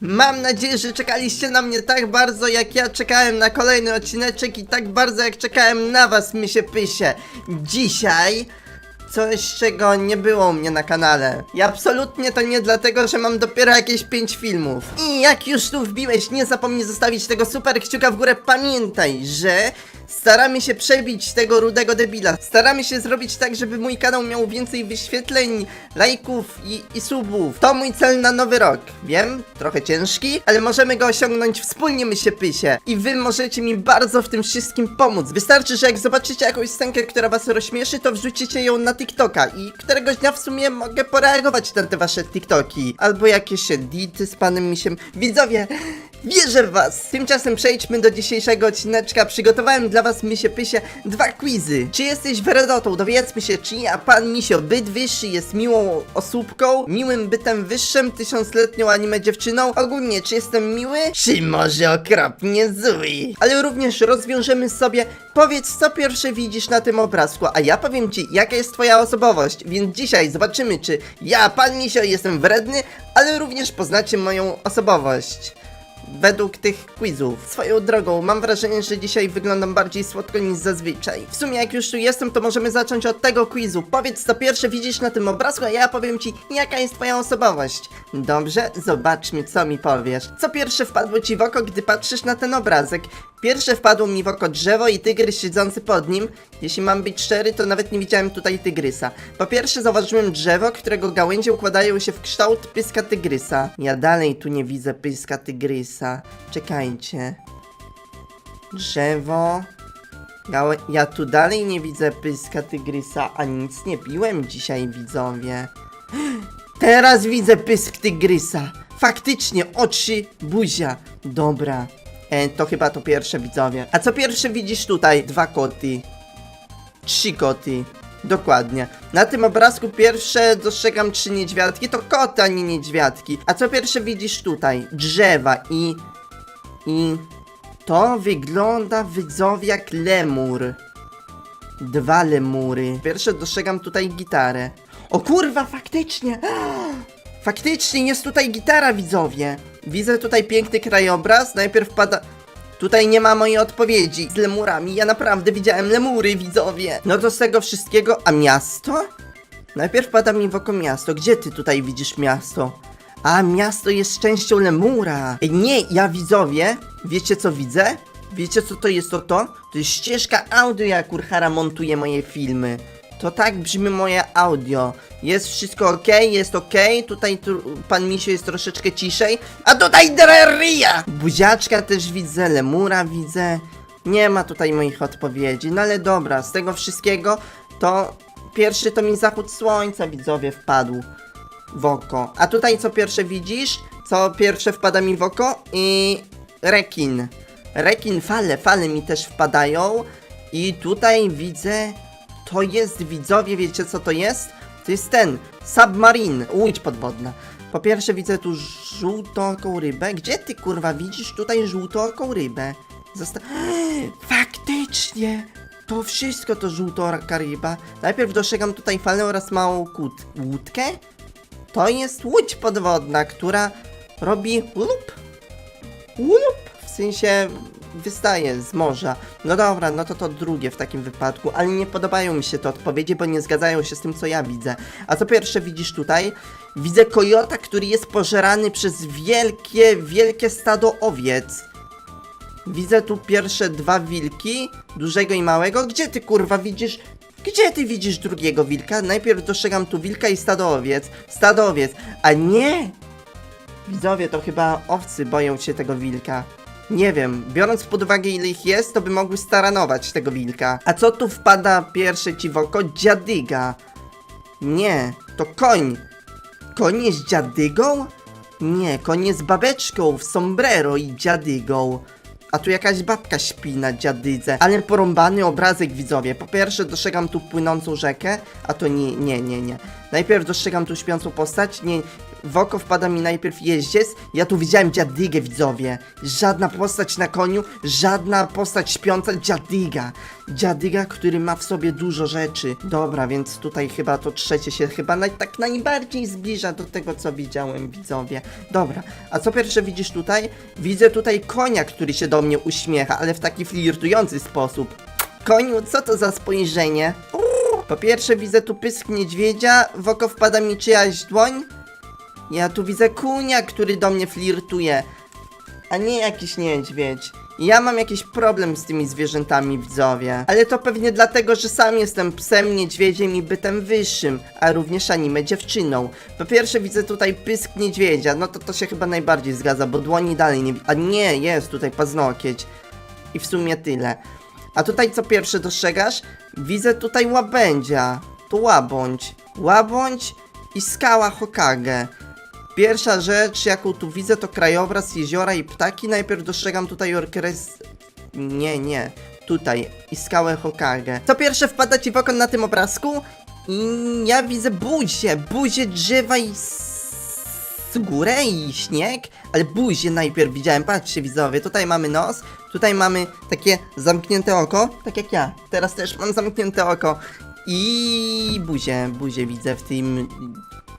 Mam nadzieję, że czekaliście na mnie tak bardzo, jak ja czekałem na kolejny odcineczek i tak bardzo, jak czekałem na was, mysie pysie. Dzisiaj coś, czego nie było u mnie na kanale. I absolutnie to nie dlatego, że mam dopiero jakieś 5 filmów. I jak już tu wbiłeś, nie zapomnij zostawić tego super kciuka w górę. Pamiętaj, że staramy się przebić tego rudego debila. Staramy się zrobić tak, żeby mój kanał miał więcej wyświetleń, lajków i, i subów. To mój cel na nowy rok. Wiem, trochę ciężki, ale możemy go osiągnąć wspólnie, my się pysie. I wy możecie mi bardzo w tym wszystkim pomóc. Wystarczy, że jak zobaczycie jakąś scenkę, która was rozśmieszy, to wrzucicie ją na TikToka i któregoś dnia w sumie mogę poreagować na te wasze TikToki. Albo jakieś edity z panem misiem. Widzowie, wierzę w was! Tymczasem przejdźmy do dzisiejszego odcineczka. Przygotowałem dla was, misie pysie, dwa quizy. Czy jesteś weredotą? Dowiedzmy się, czy ja, pan misio, byt wyższy jest miłą osóbką, miłym bytem wyższym, tysiącletnią anime dziewczyną? Ogólnie, czy jestem miły? Czy może okropnie zły? Ale również rozwiążemy sobie, powiedz co pierwsze widzisz na tym obrazku, a ja powiem ci, jaka jest twoja osobowość. Więc dzisiaj zobaczymy, czy ja, pan misio, jestem wredny, ale również poznacie moją osobowość według tych quizów. Swoją drogą, mam wrażenie, że dzisiaj wyglądam bardziej słodko niż zazwyczaj. W sumie, jak już tu jestem, to możemy zacząć od tego quizu. Powiedz, co pierwsze widzisz na tym obrazku, a ja powiem ci, jaka jest twoja osobowość. Dobrze, zobaczmy, co mi powiesz. Co pierwsze wpadło ci w oko, gdy patrzysz na ten obrazek? Pierwsze wpadło mi w oko drzewo i tygrys siedzący pod nim. Jeśli mam być szczery, to nawet nie widziałem tutaj tygrysa. Po pierwsze zauważyłem drzewo, którego gałęzie układają się w kształt pyska tygrysa. Ja dalej tu nie widzę pyska tygrysa. Czekajcie. Drzewo. Gałę... Ja tu dalej nie widzę pyska tygrysa, a nic nie piłem dzisiaj, widzowie. Teraz widzę pysk tygrysa. Faktycznie, oczy, buzia. Dobra. E, to chyba to pierwsze, widzowie. A co pierwsze widzisz tutaj? Dwa koty. Trzy koty. Dokładnie. Na tym obrazku pierwsze dostrzegam trzy niedźwiadki. To koty, a nie niedźwiadki. A co pierwsze widzisz tutaj? Drzewa i... I... To wygląda, widzowie, jak lemur. Dwa lemury. Pierwsze dostrzegam tutaj gitarę. O kurwa, faktycznie! Faktycznie jest tutaj gitara, widzowie. Widzę tutaj piękny krajobraz. Najpierw pada. Tutaj nie ma mojej odpowiedzi. Z lemurami. Ja naprawdę widziałem lemury, widzowie. No to z tego wszystkiego. A miasto? Najpierw pada mi w oko miasto. Gdzie ty tutaj widzisz miasto? A, miasto jest częścią lemura. Ej, nie, ja widzowie. Wiecie co widzę? Wiecie co to jest to to? To jest ścieżka audio, jak Urhara montuje moje filmy. To tak brzmi moje audio. Jest wszystko ok, jest ok. Tutaj tu, pan Misio jest troszeczkę ciszej. A tutaj Dreria! Buziaczka też widzę, lemura widzę. Nie ma tutaj moich odpowiedzi. No ale dobra, z tego wszystkiego to pierwszy to mi zachód słońca widzowie wpadł w oko. A tutaj co pierwsze widzisz? Co pierwsze wpada mi w oko? I rekin. Rekin, fale, fale mi też wpadają. I tutaj widzę, to jest widzowie, wiecie co to jest? To jest ten, submarine, łódź podwodna. Po pierwsze widzę tu żółtooką rybę. Gdzie ty kurwa widzisz tutaj żółtooką rybę? Zosta Faktycznie! To wszystko to żółtooka ryba. Najpierw dostrzegam tutaj falę oraz małą kut łódkę. To jest łódź podwodna, która robi łup, łup, w sensie wystaje z morza. No dobra, no to to drugie w takim wypadku, ale nie podobają mi się te odpowiedzi, bo nie zgadzają się z tym, co ja widzę. A co pierwsze widzisz tutaj? Widzę kojota, który jest pożerany przez wielkie, wielkie stado owiec. Widzę tu pierwsze dwa wilki, dużego i małego. Gdzie ty kurwa widzisz? Gdzie ty widzisz drugiego wilka? Najpierw dostrzegam tu wilka i stado owiec. Stado owiec. A nie! Widzowie, to chyba owcy boją się tego wilka. Nie wiem, biorąc pod uwagę ile ich jest, to by mogły staranować tego wilka. A co tu wpada pierwsze ci w oko? Dziadyga. Nie, to koń. Koń jest dziadygą? Nie, koń jest babeczką w sombrero i dziadygą. A tu jakaś babka śpi na dziadydze. Ale porąbany obrazek widzowie. Po pierwsze dostrzegam tu płynącą rzekę, a to nie, nie, nie, nie. Najpierw dostrzegam tu śpiącą postać, nie, w oko wpada mi najpierw jeździec, ja tu widziałem dziadygę widzowie. Żadna postać na koniu, żadna postać śpiąca, dziadyga. Dziadyga, który ma w sobie dużo rzeczy. Dobra, więc tutaj chyba to trzecie się chyba naj, tak najbardziej zbliża do tego, co widziałem widzowie. Dobra, a co pierwsze widzisz tutaj? Widzę tutaj konia, który się do mnie uśmiecha, ale w taki flirtujący sposób. Koniu, co to za spojrzenie? Po pierwsze widzę tu pysk niedźwiedzia, w oko wpada mi czyjaś dłoń. Ja tu widzę kunia, który do mnie flirtuje, a nie jakiś niedźwiedź. Ja mam jakiś problem z tymi zwierzętami, widzowie. Ale to pewnie dlatego, że sam jestem psem, niedźwiedziem i bytem wyższym, a również anime dziewczyną. Po pierwsze widzę tutaj pysk niedźwiedzia, no to to się chyba najbardziej zgadza, bo dłoni dalej nie... A nie, jest tutaj paznokieć. I w sumie tyle. A tutaj co pierwsze dostrzegasz? Widzę tutaj łabędzia. To łabądź. Łabądź i skała Hokage. Pierwsza rzecz, jaką tu widzę, to krajobraz jeziora i ptaki. Najpierw dostrzegam tutaj orkres... Nie, nie. Tutaj. I skałę Hokage. Co pierwsze wpada ci w oko na tym obrazku? I ja widzę buzię. Buzię drzewa i z górę i śnieg, ale buzię najpierw widziałem, patrzcie widzowie, tutaj mamy nos, tutaj mamy takie zamknięte oko, tak jak ja, teraz też mam zamknięte oko i buzię, buzię widzę w tym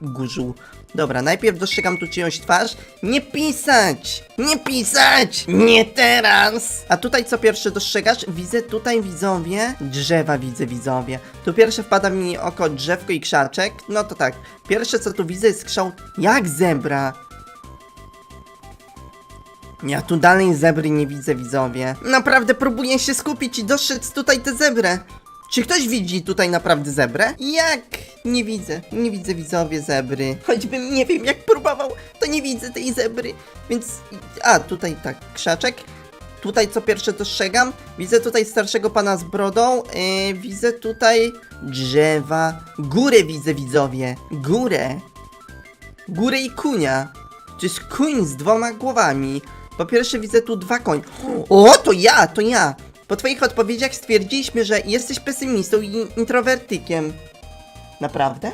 górzu. Dobra, najpierw dostrzegam tu czyjąś twarz, nie pisać, nie pisać, nie teraz! A tutaj co pierwsze dostrzegasz? Widzę tutaj widzowie, drzewa widzę widzowie. Tu pierwsze wpada mi oko drzewko i krzaczek, no to tak, pierwsze co tu widzę jest kształt jak zebra. Ja tu dalej zebry nie widzę, widzowie. Naprawdę próbuję się skupić i dostrzec tutaj tę zebrę. Czy ktoś widzi tutaj naprawdę zebrę? Jak? Nie widzę. Nie widzę widzowie zebry. Choćbym nie wiem jak próbował, to nie widzę tej zebry. Więc... A, tutaj tak, krzaczek. Tutaj co pierwsze dostrzegam, widzę tutaj starszego pana z brodą, yy, widzę tutaj drzewa, górę widzę widzowie, górę, górę i kunia. To jest kuń z dwoma głowami. Po pierwsze widzę tu dwa koń. O, to ja, to ja. Po twoich odpowiedziach stwierdziliśmy, że jesteś pesymistą i introwertykiem. Naprawdę?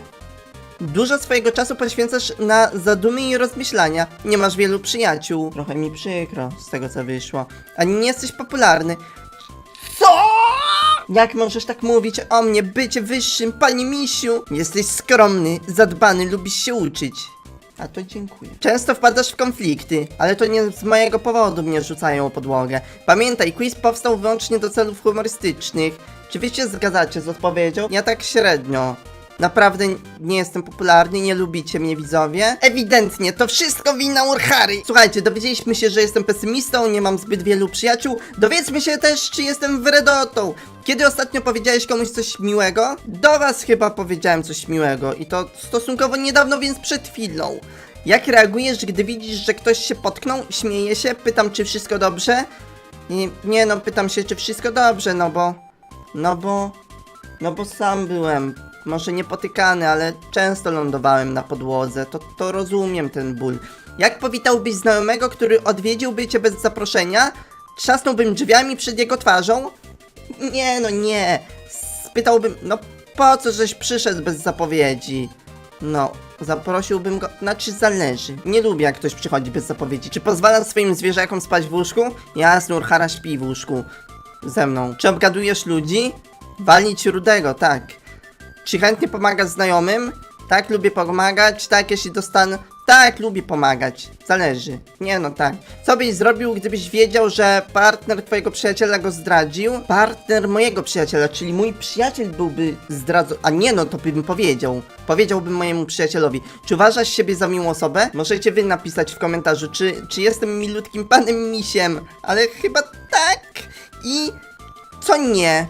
Dużo swojego czasu poświęcasz na zadumy i rozmyślania. Nie masz wielu przyjaciół. Trochę mi przykro z tego, co wyszło. Ani nie jesteś popularny. Co? Jak możesz tak mówić o mnie, bycie wyższym, panie misiu? Jesteś skromny, zadbany, lubisz się uczyć. A to dziękuję. Często wpadasz w konflikty, ale to nie z mojego powodu mnie rzucają o podłogę. Pamiętaj, quiz powstał wyłącznie do celów humorystycznych. Czy wy się zgadzacie z odpowiedzią? Ja tak średnio. Naprawdę nie jestem popularny, nie lubicie mnie widzowie? Ewidentnie, to wszystko wina Urhary! Słuchajcie, dowiedzieliśmy się, że jestem pesymistą, nie mam zbyt wielu przyjaciół. Dowiedzmy się też, czy jestem wredotą. Kiedy ostatnio powiedziałeś komuś coś miłego? Do was chyba powiedziałem coś miłego i to stosunkowo niedawno, więc przed chwilą. Jak reagujesz, gdy widzisz, że ktoś się potknął, śmieje się, pytam, czy wszystko dobrze? I, nie no, pytam się, czy wszystko dobrze, no bo... No bo... No bo sam byłem, może nie potykany, ale często lądowałem na podłodze, to, to rozumiem ten ból. Jak powitałbyś znajomego, który odwiedziłby cię bez zaproszenia? Trzasnąłbym drzwiami przed jego twarzą? Nie, no nie. Spytałbym, no po co żeś przyszedł bez zapowiedzi? No, zaprosiłbym go, znaczy zależy. Nie lubię jak ktoś przychodzi bez zapowiedzi. Czy pozwalasz swoim zwierzakom spać w łóżku? Jasne, Urhara śpi w łóżku. Ze mną. Czy obgadujesz ludzi? Walić rudego, tak. Czy chętnie pomagasz znajomym? Tak, lubię pomagać. Tak, jeśli dostanę. Tak, lubię pomagać. Zależy. Nie no, tak. Co byś zrobił, gdybyś wiedział, że partner twojego przyjaciela go zdradził? Partner mojego przyjaciela, czyli mój przyjaciel byłby zdradzony. A nie no, to bym powiedział. Powiedziałbym mojemu przyjacielowi. Czy uważasz siebie za miłą osobę? Możecie wy napisać w komentarzu, czy, czy jestem milutkim panem misiem. Ale chyba tak. I co nie?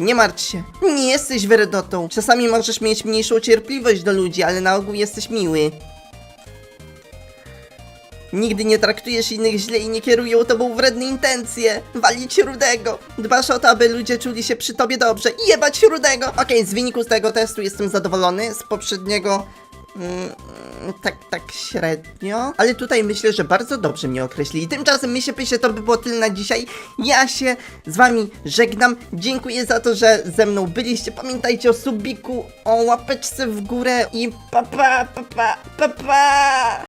Nie martw się, nie jesteś weredotą. Czasami możesz mieć mniejszą cierpliwość do ludzi, ale na ogół jesteś miły. Nigdy nie traktujesz innych źle i nie kierują tobą wredne intencje. Walić rudego. Dbasz o to, aby ludzie czuli się przy tobie dobrze. Jebać rudego. Okej, z wyniku tego testu jestem zadowolony. Z poprzedniego... Tak, tak średnio. Ale tutaj myślę, że bardzo dobrze mnie określili. Tymczasem my się pysie, to by było tyle na dzisiaj. Ja się z wami żegnam. Dziękuję za to, że ze mną byliście. Pamiętajcie o subiku, o łapeczce w górę i pa pa pa pa pa pa.